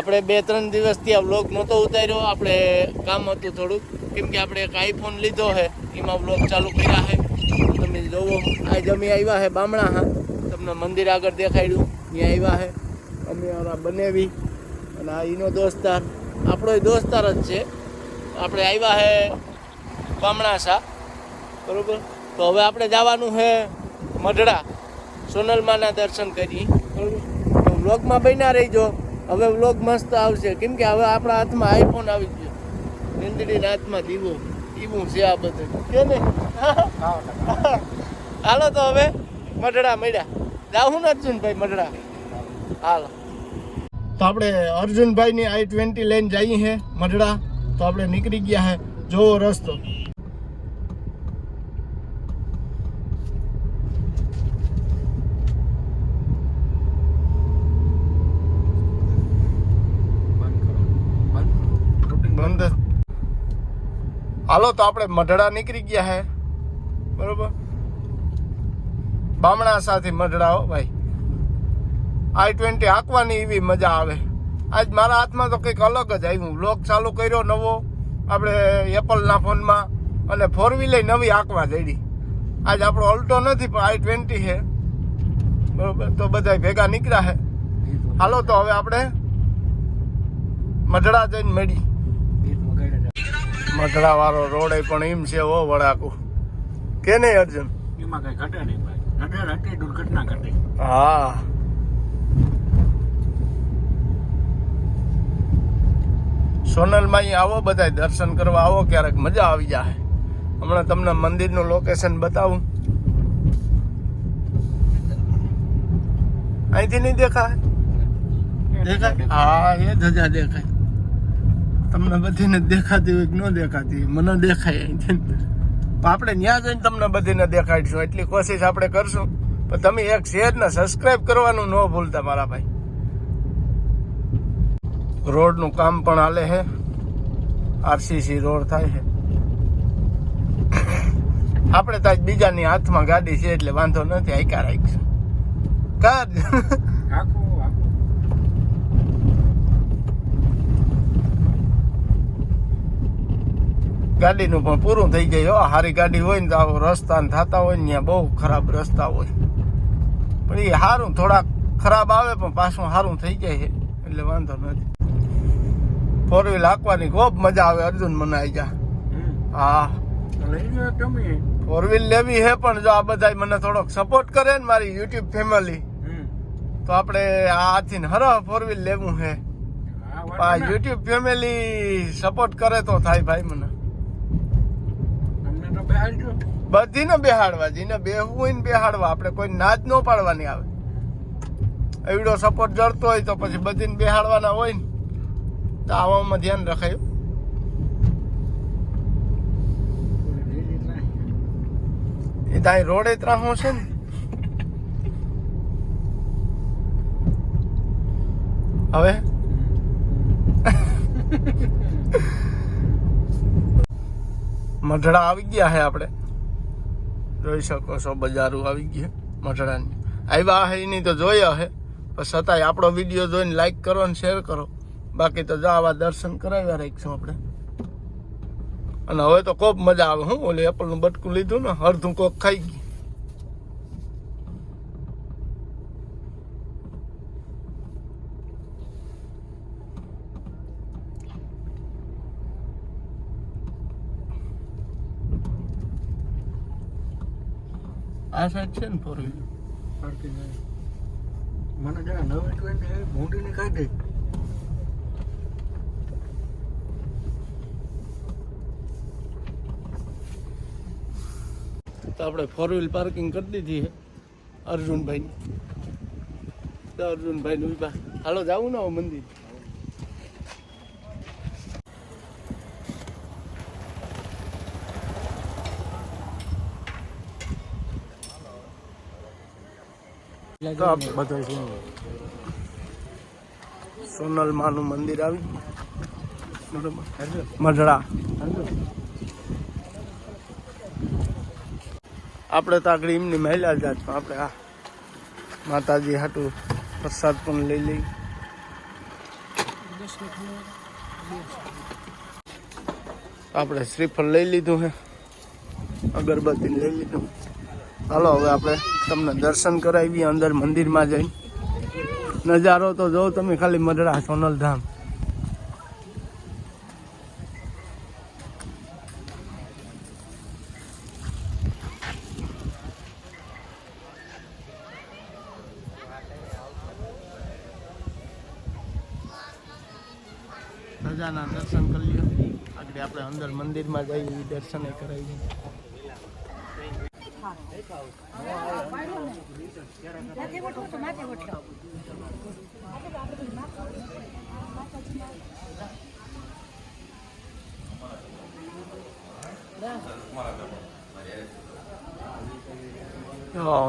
આપણે બે, ત્રણ દિવસથી આ વ્લોગ નહોતો ઉતાર્યો. આપણે કામ હતું થોડુંક. કેમ કે આપણે એક આઈફોન લીધો છે. એમાં વ્લોગ ચાલુ કર્યા છે. તમે જોવો આ અમે આવ્યા છે બામણા હા. તમને મંદિર આગળ દેખાડ્યું. ત્યાં આવ્યા છે. અમે ઓલા બનેવી અને આ એનો દોસ્તાર. આપણો દોસ્તાર જ છે. આપણે આવ્યા છે બામણાસા બરોબર? તો હવે આપણે જવાનું છે મઢડા. સોનલમાના દર્શન કરી. બરોબર? તો વ્લોગમાં બન્યા રહીજો. હવે વ્લોગ મસ્ત આવશે. કેમ કે હવે આપણા હાથમાં આઈફોન આવી ગયો નીંદડીના હાથમાં દીવો. એવું છે આ બધું. કે ને હાલો તો હવે મઢડા મળ્યા. જાવું ને અર્જુનભાઈ મઢડા. હાલો. તો આપણે અર્જુનભાઈની આઈ ટ્વેન્ટી લઈને જઈએ હે મઢડા. તો આપણે નીકળી ગયા છે જોવો રસ્તો બંધ હાલો, તો આપણે મઢડા નીકળી ગયા હે. બરોબર? બામણા સાથે મઢડા હો, ભાઈ. આઈ ટ્વેન્ટી હાંકવાની એવી મજા આવે. આજ મારા હાથમાં તો કંઈક અલગ જ આવ્યું. લોક ચાલુ કર્યો નવો. આપણે એપલના ફોનમાં અને ફોર વ્હીલર નવી હાંકવા જડી આજ આપણો અલ્ટો નથી, પણ આઈ ટ્વેન્ટી છે બરોબર? તો બધા ભેગા નીકળ્યા છે હાલો, તો હવે આપણે મઢડા જઈને મળી મઢડા વાળો રોડ પણ એમ છે ઓ વડાકુ કે નહીં અર્જુન? એમાં કઈ ઘટે નહીં ભાઈ. ઘટે ઘટે દુર્ઘટના ઘટે. હા. સોનલમાં આવો બધા દર્શન કરવા આવો ક્યારેક મજા આવી જાય હમણાં તમને મંદિરનું લોકેશન બતાવું. અહીંથી નહીં દેખાય? દેખાય હા એ ધજા દેખાય. તમને બધીને દેખાતી હોય કે ન દેખાતી મને દેખાય આપણે ત્યાં જઈને તમને બધીને દેખાડીશું. એટલી કોશિશ આપણે કરશું. પણ તમે એક શેર ને સબસ્ક્રાઇબ કરવાનું ન ભૂલતા મારા ભાઈ. રોડનું કામ પણ હાલે છે આરસીસી રોડ થાય છે આપણે તાજ બીજાની હાથમાં ગાડી છે એટલે વાંધો નથી આઈકા રાખીશું. કાર ગાડીનું પણ પૂરું થઈ જાય. હો સારી ગાડી હોય ને તો રસ્તા થતા હોય ને ત્યાં બહુ ખરાબ રસ્તા હોય. પણ એ સારું થોડાક ખરાબ આવે પણ પાછું સારું થઈ જાય છે. એટલે વાંધો નથી. ફોર વ્હીલ હાંકવાની ખૂબ મજા આવે અર્જુન મને આવી જા. હા. ફોર વ્હીલ લેવી છે પણ જો આ બધા મને થોડોક સપોર્ટ કરે ને મારી યુટ્યુબ ફેમિલી તો આપણે આ હાથી હર ફોર વ્હીલ લેવું છે. યુટ્યુબ ફેમિલી સપોર્ટ કરે તો થાય ભાઈ મને. બધીને બેહાડવા જેને બેહવું હોય ને બેહાડવા આપણે કોઈ નાચ ન પાડવાની આવે. એવડો સપોર્ટ જડતો હોય તો પછી બધીને બેહાડવાના હોય ને તો આવામાં ધ્યાન રખાયું. એ તાઈ રોડે ત્રાહો છે ને? હવે? મઢડા આવી ગયા હે આપણે. જોઈ શકો છો બજારું આવી ગયા મઢડાની. આવ્યા હે એની તો જોયા હે. પણ છતાંય આપણો વીડિયો જોઈને લાઈક કરો અને શેર કરો. બાકી તો જાવા દર્શન કરાવ્યા રાખીશું આપણે. અને હવે તો ખૂબ મજા આવે. હું ઓલે એપલનું બટકું લીધું ને, અડધું કોક ખાઈ ગયું. આ સાઈડ છે ને ફોર વ્હીલર પાર્કિંગ. મને જરા નવી ટ્વેન્ટી મોટીને દે. તો આપણે ફોર વ્હીલ પાર્કિંગ કરી દીધી છે અર્જુનભાઈ તો અર્જુનભાઈ નું હાલો જાવું ને મંદિર. તો બધો સોનલ માનું મંદિર આવી. મઢડા. આપણે તો આગળ એમની મહિલા જાત પણ આપણે આ માતાજી હાટું પ્રસાદ પણ લઈ લઈ. આપણે શ્રીફળ લઈ લીધું હે. અગરબત્તી લઈ લીધું. હાલો, હવે આપણે તમને દર્શન કરાવીએ, અંદર મંદિરમાં જઈને. નજારો તો જો તમે, ખાલી મદરા સોનલ ધામ દર્શન કરી આપણે અંદર મંદિરમાં જઈએ, દર્શન કરાવીએ.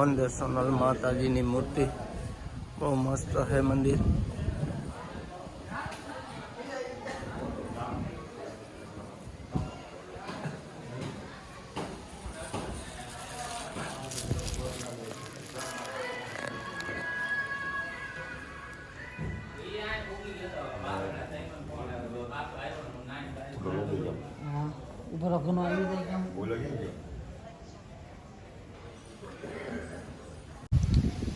અંદર સોનલ માતાજીની મૂર્તિ. બહુ મસ્ત છે મંદિર. ઉપર આવી જાય કેમ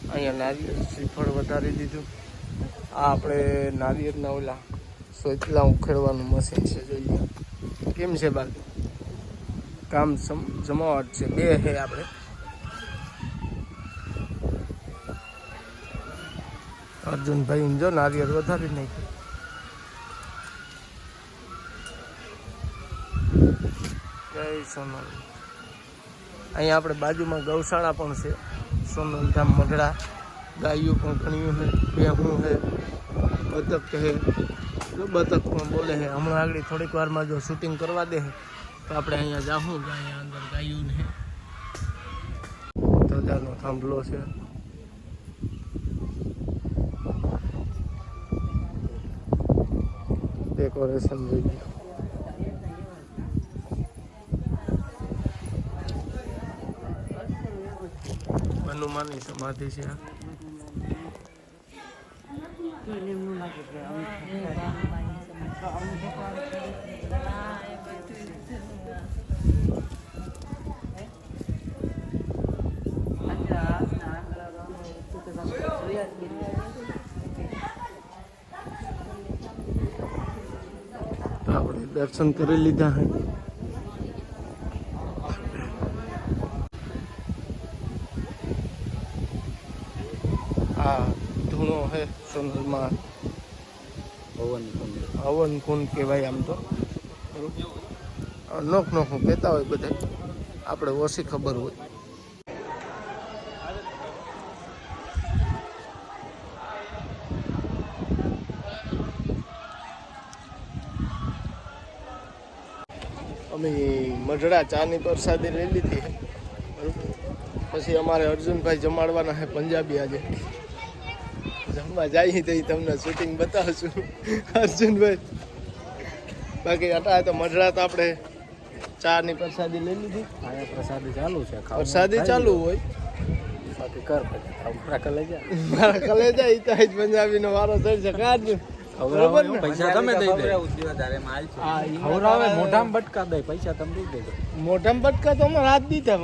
અહીંયા નારિયેળ શ્રીફળ વધારી દીધું આ આપણે નારિયેળના ઓલા સોચલા ઉખેડવાનું મશીન છે જોઈએ કેમ છે બાકી કામ સમ- જમાવટ છે બે હે આપણે અર્જુનભાઈ જો નારિયેળ વધારી નાખ્યું જય સોનલ. અહીંયા આપણે બાજુમાં ગૌશાળા પણ છે. સોનલધામ મઢડા. ગાયો પણ ઘણી છે, બેહું છે, બતક છે. બતક પણ બોલે છે. હમણાં આગળ થોડીક વારમાં જો શૂટિંગ કરવા દે તો આપણે અહીંયા જાહું અહીંયા અંદર ગાયું ને ધજાનો થાંભલો છે. ડેકોરેશન જોઈએ હનુમાનની સમાધિ છે આપણે દર્શન કરી લીધા હે આ ધૂણો હે કુંડ હવન કુંડ કહેવાય આમ તો. નોખ નોખું કહેતા હોય બધા. આપણે ઓછી ખબર હોય. અમે મઢડા ચાની પ્રસાદી લઈ લીધી. પછી અમારે અર્જુનભાઈ જમાડવાના છે પંજાબી આજે. જમવા જઈએ તો તમને શૂટિંગ બતાવશું. અર્જુનભાઈ બાકી અટા તો મઢડા તો આપણે ચા ની પ્રસાદી લઈ લીધી. અહીંયા પ્રસાદી ચાલુ છે પ્રસાદી ચાલુ હોય. બાકી કર મારા કલેજા ઈ તો પંજાબી નો વારો થઈ છે કાઢજો બરોબર પૈસા તમે દઈ દે. હા, ઈ ખવડાવે મોઢામાં બટકા દે પૈસા તમે દઈ દેજો. મોઢામાં બટકા તો અમારે હાથ દીધા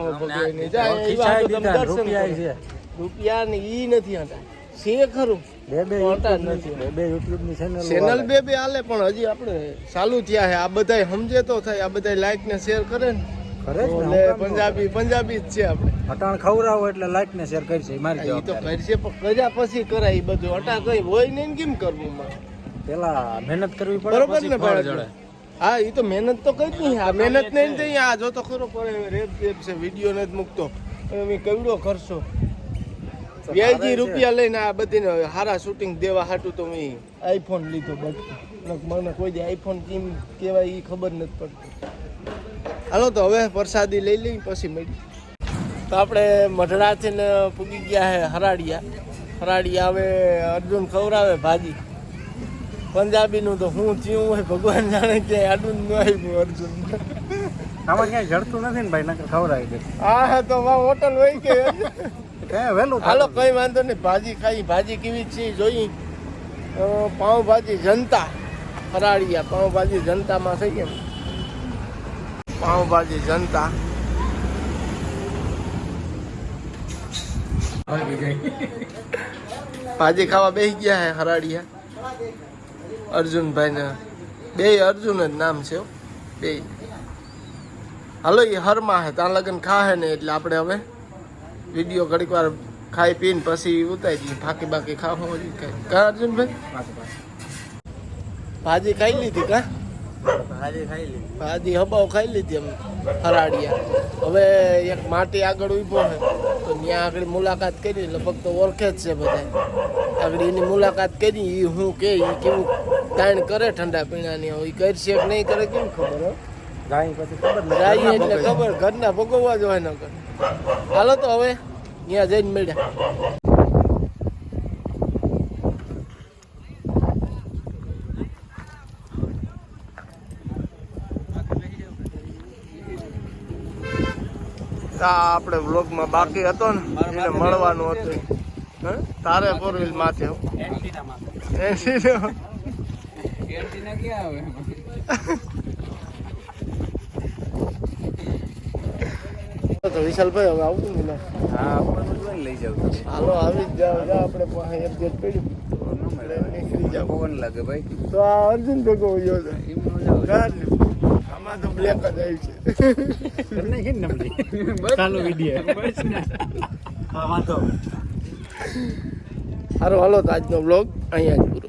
જાય રૂપિયા છે. રૂપિયા ને ઈ નથી હતા છે ખરું? બે બે નથી. બે બે યુટ્યુબની ચેનલ ચેનલ બે બે આલે પણ હજી આપણે ચાલુ થયા છે. આ બધાય સમજે તો થાય. આ બધાય લાઈક ને શેર કરે ને. કરે છે પંજાબી પંજાબી જ છે આપણે. અટાણ ખવરાવો એટલે લાઈક ને શેર કરશે મારી જવાબ તો કરશે પણ કર્યા પછી કરાય એ બધું. અટા કઈ હોય નહીં કેમ કરવું પેલા મહેનત કરવી પડે બરોબર ને ફળ જડે. હા એ તો મહેનત તો કઈ નહીં. આ મહેનત નહીં થઈ આ જો તો ખરો પડે રેપ રેપ છે વીડિયો નથી મૂકતો. અમે કેવડો ખર્ચો? તો વ્યાજી રૂપિયા લઈને આ બધીને હારા શૂટિંગ દેવા હાટું તો મેં આઈફોન લીધો બટ મને કોઈ દી આઈફોન કેમ કહેવાય એ ખબર નથી પડતી. હાલો તો હવે પ્રસાદી લઈ લઈ પછી મળી તો આપણે મઢડાથી ને પૂગી ગયા હે હરાડિયા હરાડિયા હવે અર્જુન ખવડાવે ભાજી. પંજાબીનું તો હું થયું હોય ભગવાન જાણે કે આડું ન આવ્યું અર્જુન. આમાં ક્યાંય જડતું નથી ને ભાઈ નકર ખવડાવી દે. હા હા તો વા હોટલ હોય કે. એ વહેલું હાલો. કઈ વાંધો નહીં. ભાજી ખાઈ, ભાજી કેવી છે જોઈ. પાઉંભાજી જનતા ફરાળીયા, પાઉંભાજી જનતામાં થઈ ગયા પાઉંભાજી જનતા. ભાજી ખાવા બેસી ગયા હે હરાડિયા અર્જુનભાઈ ને બે અર્જુન જ નામ છે હો. બે. હાલો એ હરમાં હે, ત્યાં લગન ખાહે ને એટલે આપણે હવે વીડિયો ઘડીક વાર ખાઈ પીને પછી ઉતારી દઈએ. ફાકી બાકી ખાવા હોય કઈ. કા અર્જુનભાઈ? ભાજી ખાઈ લીધી કા? ભાજી ખાઈ લીધી. ભાજી હબાવ ખાઈ લીધી એમ હરાડિયા હવે એક માટી આગળ ઊભો છે તો ત્યાં આગળ મુલાકાત કરી લગભગ તો ઓળખે જ છે બધા આગળ એની મુલાકાત કરી એ હું કે એ કેવું તાણ કરે ઠંડા પીણાની એ કરશે કે નહીં કરે કેમ ખબર હો? ગાય પછી ખબર જાય એટલે ખબર ઘરના ભોગવવા જ હોય ન હાલો તો હવે ત્યાં જઈને મળ્યા. આપણે વ્લોગમાં બાકી હતો ને એને મળવાનું હતું. હે? તારે ફોર વ્હીલ માથે હો. એસી નો. તો વિશાલભાઈ હવે આવતું ને હા ઉપર લઈ જાવ હાલો આવી જ જાવ જા આપણે પાસે એક જેટ પડ્યું. નીકળી જાવ પવન લાગે ભાઈ. તો આ અર્જુન ભેગો ગયો છે. આમાં તો બ્લેક જ આવી છે. ચાલુ વીડિયો. હા વાંધો. સારું હાલો તો આજનો બ્લોગ અહીંયા જ